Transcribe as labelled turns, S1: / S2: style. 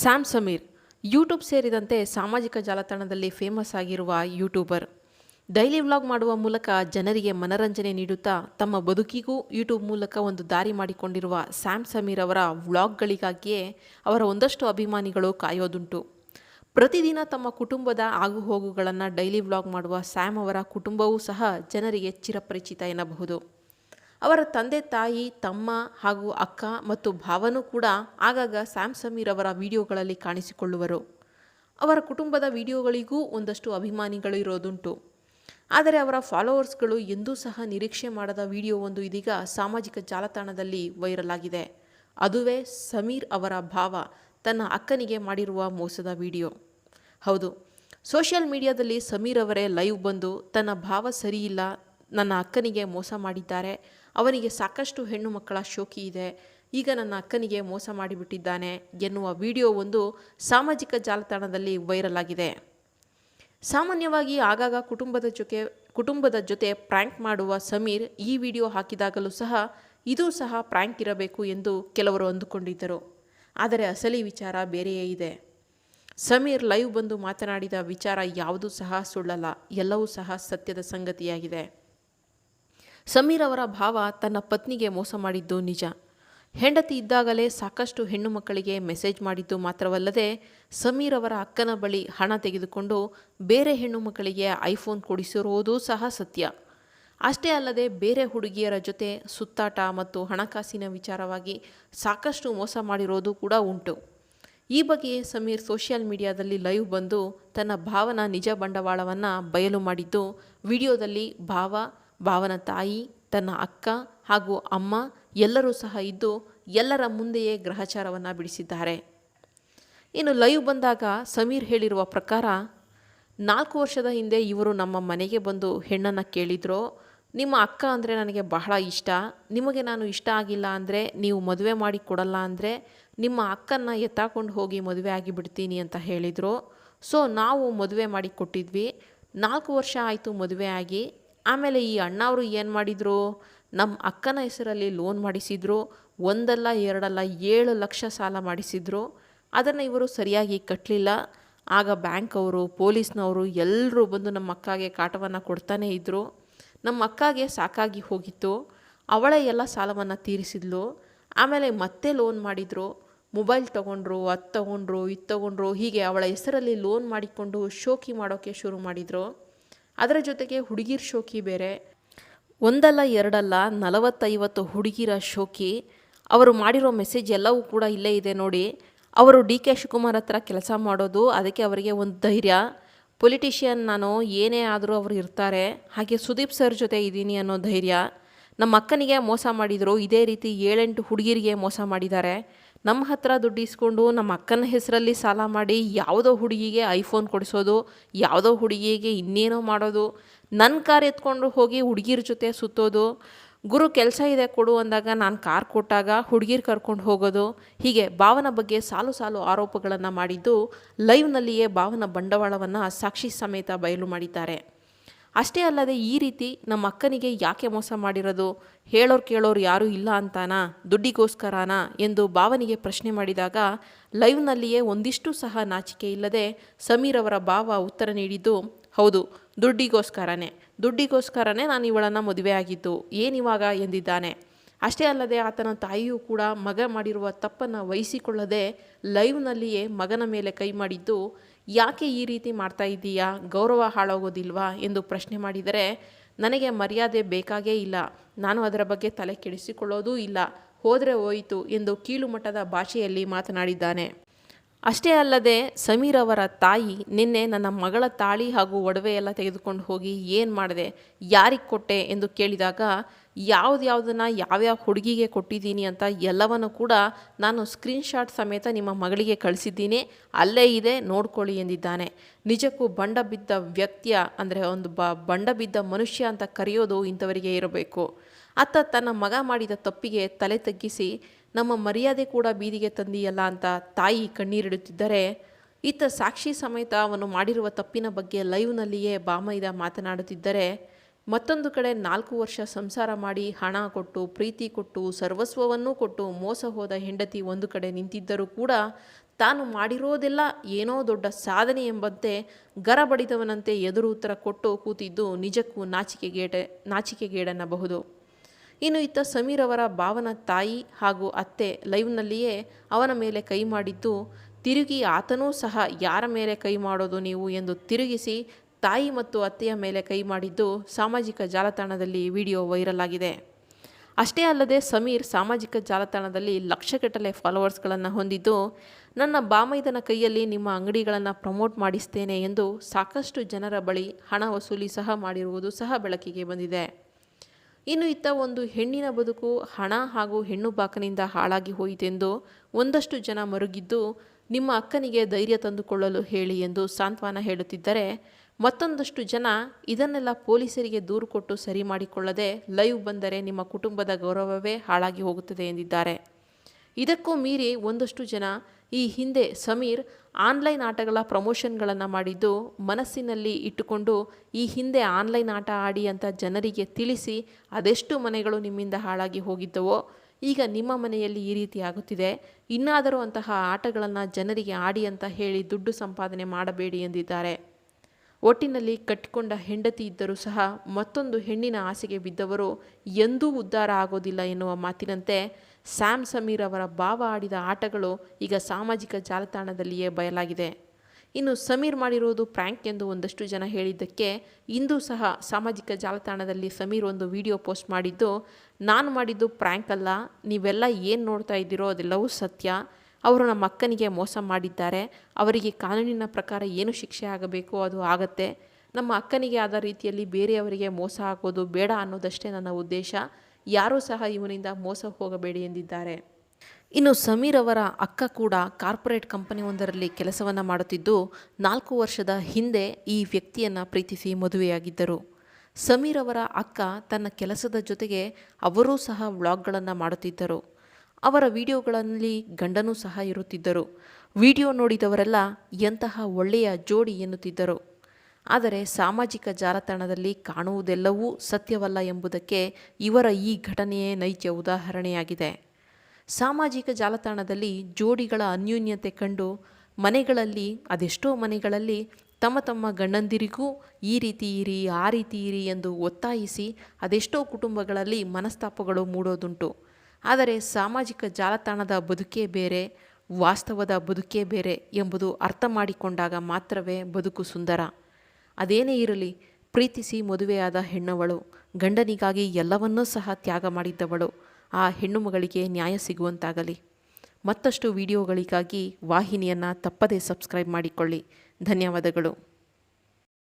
S1: Sam Sameer, YouTube ಸೇರಿದಂತೆ ಸಾಮಾಜಿಕ ಜಾಲತಾಣದಲ್ಲಿ ಫೇಮಸ್ ಆಗಿರುವ ಯೂಟ್ಯೂಬರ್. ಡೈಲಿ ವ್ಲಾಗ್ ಮಾಡುವ ಮೂಲಕ ಜನರಿಗೆ ಮನರಂಜನೆ ನೀಡುತ್ತಾ ತಮ್ಮ ಬದುಕಿಗೂ ಯೂಟ್ಯೂಬ್ ಮೂಲಕ ಒಂದು ದಾರಿ ಮಾಡಿಕೊಂಡಿರುವ ಸ್ಯಾಮ್ ಸಮೀರ್ ಅವರ ವ್ಲಾಗ್ಗಳಿಗಾಗಿಯೇ ಅವರ ಒಂದಷ್ಟು ಅಭಿಮಾನಿಗಳು ಕಾಯೋದುಂಟು. ಪ್ರತಿದಿನ ತಮ್ಮ ಕುಟುಂಬದ ಆಗುಹೋಗುಗಳನ್ನು ಡೈಲಿ ವ್ಲಾಗ್ ಮಾಡುವ ಸ್ಯಾಮ್ ಅವರ ಕುಟುಂಬವೂ ಸಹ ಜನರಿಗೆ ಚಿರಪರಿಚಿತ ಎನ್ನಬಹುದು. ಅವರ ತಂದೆ ತಾಯಿ, ತಮ್ಮ ಹಾಗೂ ಅಕ್ಕ ಮತ್ತು ಭಾವನೂ ಕೂಡ ಆಗಾಗ ಸ್ಯಾಮ್ ಸಮೀರ್ ಅವರ ವಿಡಿಯೋಗಳಲ್ಲಿ ಕಾಣಿಸಿಕೊಳ್ಳುವರು. ಅವರ ಕುಟುಂಬದ ವಿಡಿಯೋಗಳಿಗೂ ಒಂದಷ್ಟು ಅಭಿಮಾನಿಗಳು ಇರೋದುಂಟು. ಆದರೆ ಅವರ ಫಾಲೋವರ್ಸ್ಗಳು ಎಂದೂ ಸಹ ನಿರೀಕ್ಷೆ ಮಾಡದ ವಿಡಿಯೋ ಒಂದು ಇದೀಗ ಸಾಮಾಜಿಕ ಜಾಲತಾಣದಲ್ಲಿ ವೈರಲ್ ಆಗಿದೆ ಅದುವೇ ಸಮೀರ್ ಅವರ ಭಾವ, ತನ್ನ ಅಕ್ಕನಿಗೆ ಮಾಡಿರುವ ಮೋಸದ ವಿಡಿಯೋ. ಹೌದು, ಸೋಷಿಯಲ್ ಮೀಡಿಯಾದಲ್ಲಿ ಸಮೀರ್ ಅವರೇ ಲೈವ್ ಬಂದು ತನ್ನ ಭಾವ ಸರಿಯಿಲ್ಲ, ನನ್ನ ಅಕ್ಕನಿಗೆ ಮೋಸ ಮಾಡಿದ್ದಾರೆ ಅವನಿಗೆ ಸಾಕಷ್ಟು ಹೆಣ್ಣು ಮಕ್ಕಳ ಶೋಕಿ ಇದೆ. ಈಗ ನನ್ನ ಅಕ್ಕನಿಗೆ ಮೋಸ ಮಾಡಿಬಿಟ್ಟಿದ್ದಾನೆ ಎನ್ನುವ ವಿಡಿಯೋ ಒಂದು ಸಾಮಾಜಿಕ ಜಾಲತಾಣದಲ್ಲಿ ವೈರಲ್ ಆಗಿದೆ. ಸಾಮಾನ್ಯವಾಗಿ ಆಗಾಗ ಕುಟುಂಬದ ಜೊತೆ ಕುಟುಂಬದ ಜೊತೆ ಪ್ರ್ಯಾಂಕ್ ಮಾಡುವ ಸಮೀರ್ ಈ ವಿಡಿಯೋ ಹಾಕಿದಾಗಲೂ ಸಹ ಇದೂ ಸಹ ಪ್ರ್ಯಾಂಕ್ ಇರಬೇಕು ಎಂದು ಕೆಲವರು ಅಂದುಕೊಂಡಿದ್ದರು. ಆದರೆ ಅಸಲಿ ವಿಚಾರ ಬೇರೆಯೇ ಇದೆ. ಸಮೀರ್ ಲೈವ್ ಬಂದು ಮಾತನಾಡಿದ ವಿಚಾರ ಯಾವುದೂ ಸಹ ಸುಳ್ಳಲ್ಲ, ಎಲ್ಲವೂ ಸಹ ಸತ್ಯದ ಸಂಗತಿಯಾಗಿದೆ. ಸಮೀರ್ ಅವರ ಭಾವ ತನ್ನ ಪತ್ನಿಗೆ ಮೋಸ ಮಾಡಿದ್ದು ನಿಜ. ಹೆಂಡತಿ ಇದ್ದಾಗಲೇ ಸಾಕಷ್ಟು ಹೆಣ್ಣು ಮಕ್ಕಳಿಗೆ ಮೆಸೇಜ್ ಮಾಡಿದ್ದು ಮಾತ್ರವಲ್ಲದೆ ಸಮೀರ್ ಅವರ ಅಕ್ಕನ ಬಳಿ ಹಣ ತೆಗೆದುಕೊಂಡು ಬೇರೆ ಹೆಣ್ಣು ಮಕ್ಕಳಿಗೆ ಐಫೋನ್ ಕೊಡಿಸಿರುವುದೂ ಸಹ ಸತ್ಯ. ಅಷ್ಟೇ ಅಲ್ಲದೆ ಬೇರೆ ಹುಡುಗಿಯರ ಜೊತೆ ಸುತ್ತಾಟ ಮತ್ತು ಹಣಕಾಸಿನ ವಿಚಾರವಾಗಿ ಸಾಕಷ್ಟು ಮೋಸ ಮಾಡಿರೋದು ಕೂಡ ಉಂಟು. ಈ ಬಗ್ಗೆ ಸಮೀರ್ ಸೋಷಿಯಲ್ ಮೀಡಿಯಾದಲ್ಲಿ ಲೈವ್ ಬಂದು ತನ್ನ ಭಾವನ ನಿಜ ಬಂಡವಾಳವನ್ನು ಬಯಲು ಮಾಡಿದ್ದು, ವಿಡಿಯೋದಲ್ಲಿ ಭಾವ ಭಾವನ ತಾಯಿ, ತನ್ನ ಅಕ್ಕ ಹಾಗೂ ಅಮ್ಮ ಎಲ್ಲರೂ ಸಹ ಇದ್ದು ಎಲ್ಲರ ಮುಂದೆಯೇ ಗ್ರಹಚಾರವನ್ನು ಬಿಡಿಸಿದ್ದಾರೆ. ಇನ್ನು ಲೈವ್ ಬಂದಾಗ ಸಮೀರ್ ಹೇಳಿರುವ ಪ್ರಕಾರ, ನಾಲ್ಕು ವರ್ಷದ ಹಿಂದೆ ಇವರು ನಮ್ಮ ಮನೆಗೆ ಬಂದು ಹೆಣ್ಣನ್ನು ಕೇಳಿದ್ರು. ನಿಮ್ಮ ಅಕ್ಕ ಅಂದರೆ ನನಗೆ ಬಹಳ ಇಷ್ಟ. ನಿಮಗೆ ನಾನು ಇಷ್ಟ ಆಗಿಲ್ಲ ಅಂದರೆ ನೀವು ಮದುವೆ ಮಾಡಿ ಕೊಡಲ್ಲ ಅಂದರೆ ನಿಮ್ಮ ಅಕ್ಕನ್ನು ಎತ್ತಾಕೊಂಡು ಹೋಗಿ ಮದುವೆ ಆಗಿಬಿಡ್ತೀನಿ ಅಂತ ಹೇಳಿದರು. ಸೊ ನಾವು ಮದುವೆ ಮಾಡಿ ಕೊಟ್ಟಿದ್ವಿ. ನಾಲ್ಕು ವರ್ಷ ಆಯಿತು ಮದುವೆ ಆಗಿ. ಆಮೇಲೆ ಈ ಅಣ್ಣವರು ಏನು ಮಾಡಿದರು? ನಮ್ಮ ಅಕ್ಕನ ಹೆಸರಲ್ಲಿ ಲೋನ್ ಮಾಡಿಸಿದ್ರು. ಒಂದಲ್ಲ, ಎರಡಲ್ಲ, ಏಳು ಲಕ್ಷ ಸಾಲ ಮಾಡಿಸಿದ್ರು. ಅದನ್ನು ಇವರು ಸರಿಯಾಗಿ ಕಟ್ಟಲಿಲ್ಲ ಆಗ ಬ್ಯಾಂಕ್ ಅವರು, ಪೊಲೀಸ್ನವರು ಎಲ್ಲರೂ ಬಂದು ನಮ್ಮ ಅಕ್ಕಗೆ ಕಾಟವನ್ನು ಕೊಡ್ತಾನೇ ಇದ್ದರು ನಮ್ಮ ಅಕ್ಕಗೆ ಸಾಕಾಗಿ ಹೋಗಿತ್ತು. ಅವಳೇ ಎಲ್ಲ ಸಾಲವನ್ನು ತೀರಿಸಿದ್ಲು. ಆಮೇಲೆ ಮತ್ತೆ ಲೋನ್ ಮಾಡಿದರು. ಮೊಬೈಲ್ ತೊಗೊಂಡ್ರು, ಅದು ತೊಗೊಂಡ್ರು, ಇದು ತೊಗೊಂಡ್ರು, ಹೀಗೆ ಅವಳ ಹೆಸರಲ್ಲಿ ಲೋನ್ ಮಾಡಿಕೊಂಡು ಶೋಕಿ ಮಾಡೋಕ್ಕೆ ಶುರು ಮಾಡಿದರು. ಅದರ ಜೊತೆಗೆ ಹುಡುಗಿರ ಶೋಕಿ ಬೇರೆ. ಒಂದಲ್ಲ, ಎರಡಲ್ಲ, ನಲವತ್ತೈವತ್ತು ಹುಡುಗಿರ ಶೋಕಿ. ಅವರು ಮಾಡಿರೋ ಮೆಸೇಜ್ ಎಲ್ಲವೂ ಕೂಡ ಇಲ್ಲೇ ಇದೆ ನೋಡಿ. ಅವರು ಡಿ ಕೆ ಶಿವಕುಮಾರ್ ಹತ್ರ ಕೆಲಸ ಮಾಡೋದು, ಅದಕ್ಕೆ ಅವರಿಗೆ ಒಂದು ಧೈರ್ಯ. ಪೊಲಿಟಿಷಿಯನ್ ನಾನು, ಏನೇ ಆದರೂ ಅವರು ಇರ್ತಾರೆ. ಹಾಗೆ ಸುದೀಪ್ ಸರ್ ಜೊತೆ ಇದ್ದೀನಿ ಅನ್ನೋ ಧೈರ್ಯ. ನಮ್ಮ ಅಕ್ಕನಿಗೆ ಮೋಸ ಮಾಡಿದರು, ಇದೇ ರೀತಿ ಏಳೆಂಟು ಹುಡುಗಿರಿಗೆ ಮೋಸ ಮಾಡಿದ್ದಾರೆ. ನಮ್ಮ ಹತ್ರ ದುಡ್ಡು ಇಸ್ಕೊಂಡು ನಮ್ಮ ಅಕ್ಕನ ಹೆಸರಲ್ಲಿ ಸಾಲ ಮಾಡಿ ಯಾವುದೋ ಹುಡುಗಿಗೆ ಐಫೋನ್ ಕೊಡಿಸೋದು, ಯಾವುದೋ ಹುಡುಗಿಗೆ ಇನ್ನೇನೋ ಮಾಡೋದು ನನ್ನ ಕಾರ್ ಎತ್ಕೊಂಡು ಹೋಗಿ ಹುಡುಗಿರ ಜೊತೆ ಸುತ್ತೋದು, ಗುರು ಕೆಲಸ ಇದೆ ಕೊಡು ಅಂದಾಗ ನಾನು ಕಾರ್ ಕೊಟ್ಟಾಗ ಹುಡುಗಿರು ಕರ್ಕೊಂಡು ಹೋಗೋದು, ಹೀಗೆ ಭಾವನ ಬಗ್ಗೆ ಸಾಲು ಸಾಲು ಆರೋಪಗಳನ್ನು ಮಾಡಿದ್ದು ಲೈವ್ನಲ್ಲಿಯೇ ಭಾವನ ಬಂಡವಾಳವನ್ನು ಸಾಕ್ಷಿ ಸಮೇತ ಬಯಲು ಮಾಡಿದ್ದಾರೆ. ಅಷ್ಟೇ ಅಲ್ಲದೆ ಈ ರೀತಿ ನಮ್ಮ ಅಕ್ಕನಿಗೆ ಯಾಕೆ ಮೋಸ ಮಾಡಿರೋದು? ಹೇಳೋರು ಕೇಳೋರು ಯಾರೂ ಇಲ್ಲ ಅಂತಾನಾ? ದುಡ್ಡಿಗೋಸ್ಕರನಾ? ಎಂದು ಭಾವನಿಗೆ ಪ್ರಶ್ನೆ ಮಾಡಿದಾಗ ಲೈವ್ನಲ್ಲಿಯೇ ಒಂದಿಷ್ಟು ಸಹ ನಾಚಿಕೆ ಇಲ್ಲದೆ ಸಮೀರ್ ಅವರ ಭಾವ ಉತ್ತರ ನೀಡಿದ್ದು, ಹೌದು, ದುಡ್ಡಿಗೋಸ್ಕರನೇ. ದುಡ್ಡಿಗೋಸ್ಕರನೇ ನಾನು ಇವಳನ್ನು ಮದುವೆ ಆಗಿದ್ದು ಏನಿವಾಗ ಎಂದಿದ್ದಾನೆ. ಅಷ್ಟೇ ಅಲ್ಲದೆ ಆತನ ತಾಯಿಯೂ ಕೂಡ ಮಗ ಮಾಡಿರುವ ತಪ್ಪನ್ನು ವಹಿಸಿಕೊಳ್ಳದೆ ಲೈವ್ನಲ್ಲಿಯೇ ಮಗನ ಮೇಲೆ ಕೈ ಮಾಡಿದ್ದು ಯಾಕೆ ಈ ರೀತಿ ಮಾಡ್ತಾ ಇದ್ದೀಯಾ? ಗೌರವ ಹಾಳಾಗೋದಿಲ್ವಾ? ಎಂದು ಪ್ರಶ್ನೆ ಮಾಡಿದರೆ, ನನಗೆ ಮರ್ಯಾದೆ ಬೇಕಾಗೇ ಇಲ್ಲ. ನಾನು ಅದರ ಬಗ್ಗೆ ತಲೆ ಕೆಡಿಸಿಕೊಳ್ಳೋದೂ ಇಲ್ಲ. ಹೋದರೆ ಹೋಯಿತು ಎಂದು ಕೀಳು ಮಟ್ಟದ ಭಾಷೆಯಲ್ಲಿ ಮಾತನಾಡಿದ್ದಾನೆ. ಅಷ್ಟೇ ಅಲ್ಲದೆ, ಸಮೀರ್ ಅವರ ತಾಯಿ ನಿನ್ನೆ ನನ್ನ ಮಗಳ ತಾಳಿ ಹಾಗೂ ಒಡವೆ ಎಲ್ಲ ತೆಗೆದುಕೊಂಡು ಹೋಗಿ ಏನು ಮಾಡಿದೆ? ಯಾರಿಗೆ ಕೊಟ್ಟೆ? ಎಂದು ಕೇಳಿದಾಗ ಯಾವುದ್ಯಾವುದನ್ನು ಯಾವ್ಯಾವ ಹುಡುಗಿಗೆ ಕೊಟ್ಟಿದ್ದೀನಿ ಅಂತ ಎಲ್ಲವನ್ನು ಕೂಡ ನಾನು ಸ್ಕ್ರೀನ್ಶಾಟ್ ಸಮೇತ ನಿಮ್ಮ ಮಗಳಿಗೆ ಕಳಿಸಿದ್ದೀನಿ. ಅಲ್ಲೇ ಇದೆ, ನೋಡ್ಕೊಳ್ಳಿ ಎಂದಿದ್ದಾನೆ. ನಿಜಕ್ಕೂ ಬಂಡ ಬಿದ್ದ ವ್ಯಕ್ತಿಯ, ಅಂದರೆ ಒಂದು ಬ, ಬಂಡ ಬಿದ್ದ ಮನುಷ್ಯ ಅಂತ ಕರೆಯೋದು ಇಂಥವರಿಗೆ ಇರಬೇಕು. ಅತ್ತ ತನ್ನ ಮಗ ಮಾಡಿದ ತಪ್ಪಿಗೆ ತಲೆ ತಗ್ಗಿಸಿ, ನಮ್ಮ ಮರ್ಯಾದೆ ಕೂಡ ಬೀದಿಗೆ ತಂದಿಯಲ್ಲ ಅಂತ ತಾಯಿ ಕಣ್ಣೀರಿಡುತ್ತಿದ್ದರೆ ಇತ್ತ ಸಾಕ್ಷಿ ಸಮೇತ ಅವನು ಮಾಡಿರುವ ತಪ್ಪಿನ ಬಗ್ಗೆ ಲೈವ್ನಲ್ಲಿಯೇ ಬಾಮೈದ ಮಾತನಾಡುತ್ತಿದ್ದರೆ ಮತ್ತೊಂದು ಕಡೆ ನಾಲ್ಕು ವರ್ಷ ಸಂಸಾರ ಮಾಡಿ ಹಣ ಕೊಟ್ಟು, ಪ್ರೀತಿ ಕೊಟ್ಟು, ಸರ್ವಸ್ವವನ್ನೂ ಕೊಟ್ಟು ಮೋಸ ಹೋದ ಹೆಂಡತಿ ಒಂದು ಕಡೆ ನಿಂತಿದ್ದರೂ ಕೂಡ ತಾನು ಮಾಡಿರೋದೆಲ್ಲ ಏನೋ ದೊಡ್ಡ ಸಾಧನೆ ಎಂಬಂತೆ ಗರಬಡಿದವನಂತೆ ಎದುರು ಉತ್ತರ ಕೊಟ್ಟು ಕೂತಿದ್ದು ನಿಜಕ್ಕೂ ನಾಚಿಕೆಗೇಡೆ ನಾಚಿಕೆಗೇಡನ್ನಬಹುದು. ಇನ್ನು ಇತ್ತ ಸಮೀರ್ ಅವರ ಭಾವನ ತಾಯಿ ಹಾಗೂ ಅತ್ತೆ ಲೈವ್ನಲ್ಲಿಯೇ ಅವನ ಮೇಲೆ ಕೈ ಮಾಡಿದ್ದು, ತಿರುಗಿ ಆತನೂ ಸಹ ಯಾರ ಮೇಲೆ ಕೈ ಮಾಡೋದು ನೀವು? ಎಂದು ತಿರುಗಿಸಿ ತಾಯಿ ಮತ್ತು ಅತ್ತೆಯ ಮೇಲೆ ಕೈ ಮಾಡಿದ್ದು ಸಾಮಾಜಿಕ ಜಾಲತಾಣದಲ್ಲಿ ವಿಡಿಯೋ ವೈರಲ್ ಆಗಿದೆ. ಅಷ್ಟೇ ಅಲ್ಲದೆ ಸಮೀರ್ ಸಾಮಾಜಿಕ ಜಾಲತಾಣದಲ್ಲಿ ಲಕ್ಷಗಟ್ಟಲೆ ಫಾಲೋವರ್ಸ್ಗಳನ್ನು ಹೊಂದಿದ್ದು, ನನ್ನ ಬಾಮೈದನ ಕೈಯಲ್ಲಿ ನಿಮ್ಮ ಅಂಗಡಿಗಳನ್ನು ಪ್ರಮೋಟ್ ಮಾಡಿಸ್ತೇನೆ ಎಂದು ಸಾಕಷ್ಟು ಜನರ ಬಳಿ ಹಣ ವಸೂಲಿ ಸಹ ಮಾಡಿರುವುದು ಸಹ ಬೆಳಕಿಗೆ ಬಂದಿದೆ. ಇನ್ನು ಇತ್ತ ಒಂದು ಹೆಣ್ಣಿನ ಬದುಕು ಹಣ ಹಾಗೂ ಹೆಣ್ಣು ಬಾಕನಿಂದ ಹಾಳಾಗಿ ಹೋಯಿತೆಂದು ಒಂದಷ್ಟು ಜನ ಮರುಗಿದ್ದು, ನಿಮ್ಮ ಅಕ್ಕನಿಗೆ ಧೈರ್ಯ ತಂದುಕೊಳ್ಳಲು ಹೇಳಿ ಎಂದು ಸಾಂತ್ವನ ಹೇಳುತ್ತಿದ್ದರೆ ಮತ್ತೊಂದಷ್ಟು ಜನ ಇದನ್ನೆಲ್ಲ ಪೊಲೀಸರಿಗೆ ದೂರು ಕೊಟ್ಟು ಸರಿ ಮಾಡಿಕೊಳ್ಳದೆ ಲೈವ್ ಬಂದರೆ ನಿಮ್ಮ ಕುಟುಂಬದ ಗೌರವವೇ ಹಾಳಾಗಿ ಹೋಗುತ್ತದೆ ಎಂದಿದ್ದಾರೆ. ಇದಕ್ಕೂ ಮೀರಿ ಒಂದಷ್ಟು ಜನ ಈ ಹಿಂದೆ ಸಮೀರ್ ಆನ್ಲೈನ್ ಆಟಗಳ ಪ್ರಮೋಷನ್ಗಳನ್ನು ಮಾಡಿದ್ದು ಮನಸ್ಸಿನಲ್ಲಿ ಇಟ್ಟುಕೊಂಡು ಈ ಹಿಂದೆ ಆನ್ಲೈನ್ ಆಟ ಆಡಿ ಅಂತ ಜನರಿಗೆ ತಿಳಿಸಿ ಅದೆಷ್ಟು ಮನೆಗಳು ನಿಮ್ಮಿಂದ ಹಾಳಾಗಿ ಹೋಗಿದ್ದವೋ ಈಗ ನಿಮ್ಮ ಮನೆಯಲ್ಲಿ ಈ ರೀತಿ ಆಗುತ್ತಿದೆ. ಇನ್ನಾದರೂ ಅಂತಹ ಆಟಗಳನ್ನು ಜನರಿಗೆ ಆಡಿ ಅಂತ ಹೇಳಿ ದುಡ್ಡು ಸಂಪಾದನೆ ಮಾಡಬೇಡಿ ಎಂದಿದ್ದಾರೆ. ಒಟ್ಟಿನಲ್ಲಿ ಕಟ್ಟಿಕೊಂಡ ಹೆಂಡತಿ ಇದ್ದರೂ ಸಹ ಮತ್ತೊಂದು ಹೆಣ್ಣಿನ ಆಸೆಗೆ ಬಿದ್ದವರು ಎಂದೂ ಉದ್ಧಾರ ಆಗೋದಿಲ್ಲ ಎನ್ನುವ ಮಾತಿನಂತೆ ಸ್ಯಾಮ್ ಸಮೀರ್ ಅವರ ಭಾವ ಆಡಿದ ಆಟಗಳು ಈಗ ಸಾಮಾಜಿಕ ಜಾಲತಾಣದಲ್ಲಿಯೇ ಬಯಲಾಗಿದೆ. ಇನ್ನು ಸಮೀರ್ ಮಾಡಿರುವುದು ಪ್ರ್ಯಾಂಕ್ ಎಂದು ಒಂದಷ್ಟು ಜನ ಹೇಳಿದ್ದಕ್ಕೆ ಇಂದು ಸಹ ಸಾಮಾಜಿಕ ಜಾಲತಾಣದಲ್ಲಿ ಸಮೀರ್ ಒಂದು ವಿಡಿಯೋ ಪೋಸ್ಟ್ ಮಾಡಿದ್ದು, ನಾನು ಮಾಡಿದ್ದು ಪ್ರ್ಯಾಂಕ್ ಅಲ್ಲ, ನೀವೆಲ್ಲ ಏನು ನೋಡ್ತಾ ಇದ್ದೀರೋ ಅದೆಲ್ಲವೂ ಸತ್ಯ. ಅವರು ನಮ್ಮ ಅಕ್ಕನಿಗೆ ಮೋಸ ಮಾಡಿದ್ದಾರೆ. ಅವರಿಗೆ ಕಾನೂನಿನ ಪ್ರಕಾರ ಏನು ಶಿಕ್ಷೆ ಆಗಬೇಕು ಅದು ಆಗತ್ತೆ. ನಮ್ಮ ಅಕ್ಕನಿಗೆ ಆದ ರೀತಿಯಲ್ಲಿ ಬೇರೆಯವರಿಗೆ ಮೋಸ ಆಗೋದು ಬೇಡ ಅನ್ನೋದಷ್ಟೇ ನನ್ನ ಉದ್ದೇಶ. ಯಾರೂ ಸಹ ಇವನಿಂದ ಮೋಸ ಹೋಗಬೇಡಿ ಎಂದಿದ್ದಾರೆ. ಇನ್ನು ಸಮೀರ್ ಅವರ ಅಕ್ಕ ಕೂಡ ಕಾರ್ಪೊರೇಟ್ ಕಂಪನಿಯೊಂದರಲ್ಲಿ ಕೆಲಸವನ್ನು ಮಾಡುತ್ತಿದ್ದು, ನಾಲ್ಕು ವರ್ಷದ ಹಿಂದೆ ಈ ವ್ಯಕ್ತಿಯನ್ನು ಪ್ರೀತಿಸಿ ಮದುವೆಯಾಗಿದ್ದರು. ಸಮೀರ್ ಅವರ ಅಕ್ಕ ತನ್ನ ಕೆಲಸದ ಜೊತೆಗೆ ಅವರೂ ಸಹ ವ್ಲಾಗ್ಗಳನ್ನು ಮಾಡುತ್ತಿದ್ದರು. ಅವರ ವಿಡಿಯೋಗಳಲ್ಲಿ ಗಂಡನೂ ಸಹ ಇರುತ್ತಿದ್ದರು. ವಿಡಿಯೋ ನೋಡಿದವರೆಲ್ಲ ಎಂತಹ ಒಳ್ಳೆಯ ಜೋಡಿ ಎನ್ನುತ್ತಿದ್ದರು. ಆದರೆ ಸಾಮಾಜಿಕ ಜಾಲತಾಣದಲ್ಲಿ ಕಾಣುವುದೆಲ್ಲವೂ ಸತ್ಯವಲ್ಲ ಎಂಬುದಕ್ಕೆ ಇವರ ಈ ಘಟನೆಯೇ ನೈಜ ಉದಾಹರಣೆಯಾಗಿದೆ. ಸಾಮಾಜಿಕ ಜಾಲತಾಣದಲ್ಲಿ ಜೋಡಿಗಳ ಅನ್ಯೂನ್ಯತೆ ಕಂಡು ಮನೆಗಳಲ್ಲಿ, ಅದೆಷ್ಟೋ ಮನೆಗಳಲ್ಲಿ ತಮ್ಮ ತಮ್ಮ ಗಂಡಂದಿರಿಗೂ ಈ ರೀತಿ ಇರಿ, ಆ ರೀತಿ ಇರಿ ಎಂದು ಒತ್ತಾಯಿಸಿ ಅದೆಷ್ಟೋ ಕುಟುಂಬಗಳಲ್ಲಿ ಮನಸ್ತಾಪಗಳು ಮೂಡೋದುಂಟು. ಆದರೆ ಸಾಮಾಜಿಕ ಜಾಲತಾಣದ ಬದುಕೇ ಬೇರೆ, ವಾಸ್ತವದ ಬದುಕೇ ಬೇರೆ ಎಂಬುದು ಅರ್ಥ ಮಾಡಿಕೊಂಡಾಗ ಮಾತ್ರವೇ ಬದುಕು ಸುಂದರ. ಅದೇನೇ ಇರಲಿ, ಪ್ರೀತಿಸಿ ಮದುವೆಯಾದ ಹೆಣ್ಣವಳು, ಗಂಡನಿಗಾಗಿ ಎಲ್ಲವನ್ನೂ ಸಹ ತ್ಯಾಗ ಮಾಡಿದ್ದವಳು, ಆ ಹೆಣ್ಣು ಮಗಳಿಗೆ ನ್ಯಾಯ ಸಿಗುವಂತಾಗಲಿ. ಮತ್ತಷ್ಟು ವಿಡಿಯೋಗಳಿಗಾಗಿ ವಾಹಿನಿಯನ್ನು ತಪ್ಪದೇ ಸಬ್ಸ್ಕ್ರೈಬ್ ಮಾಡಿಕೊಳ್ಳಿ. ಧನ್ಯವಾದಗಳು.